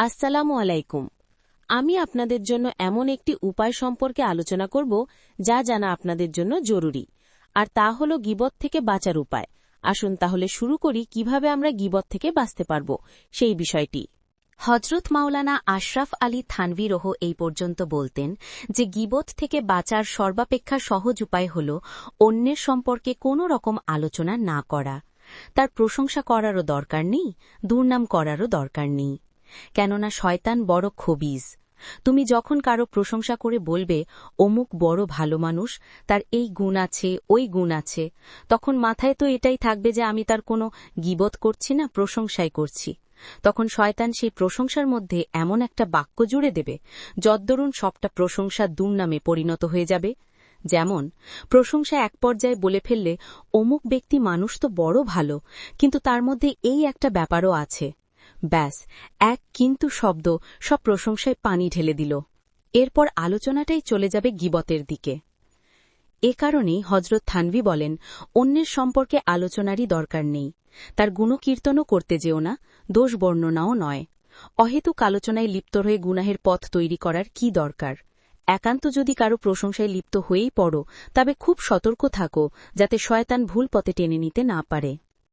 আসসালামু আলাইকুম। আমি আপনাদের জন্য এমন একটি উপায় সম্পর্কে আলোচনা করব, যা জানা আপনাদের জন্য জরুরি। আর তা হল গিবত থেকে বাঁচার উপায়। আসুন তাহলে শুরু করি কীভাবে আমরা গিবত থেকে বাঁচতে পারব, সেই বিষয়টি। হজরত মাওলানা আশরাফ আলী থানভিরহ এই পর্যন্ত বলতেন যে গিবত থেকে বাঁচার সর্বাপেক্ষা সহজ উপায় হল অন্যের সম্পর্কে কোনো রকম আলোচনা না করা। তার প্রশংসা করারও দরকার নেই, দুর্নাম করারও দরকার নেই। কেননা শয়তান বড় খবিজ। তুমি যখন কারও প্রশংসা করে বলবে, অমুক বড় ভালো মানুষ, তার এই গুণ আছে, ওই গুণ আছে, তখন মাথায় তো এটাই থাকবে যে আমি তার কোনো গিবত করছি না, প্রশংসাই করছি। তখন শয়তান সেই প্রশংসার মধ্যে এমন একটা বাক্য জুড়ে দেবে, যদ্দরুন সবটা প্রশংসা দুর্নামে পরিণত হয়ে যাবে। যেমন, প্রশংসা এক পর্যায়ে বলে ফেললে, অমুক ব্যক্তি মানুষ তো বড় ভালো, কিন্তু তার মধ্যে এই একটা ব্যাপারও আছে। ব্যাস, এক কিন্তু শব্দ, সব প্রশংসায় পানি ঢেলে দিল। এরপর আলোচনাটাই চলে যাবে গিবতের দিকে। এ কারণেই হজরত থানভি বলেন, অন্যের সম্পর্কে আলোচনারই দরকার নেই। তার গুণকীর্তনও করতে যেও না, দোষ বর্ণনাও নয়। অহেতুক আলোচনায় লিপ্ত হয়ে গুনাহের পথ তৈরি করার কি দরকার? একান্ত যদি কারও প্রশংসায় লিপ্ত হয়েই পড়ো, তবে খুব সতর্ক থাকো, যাতে শয়তান ভুল পথে টেনে নিতে না পারে।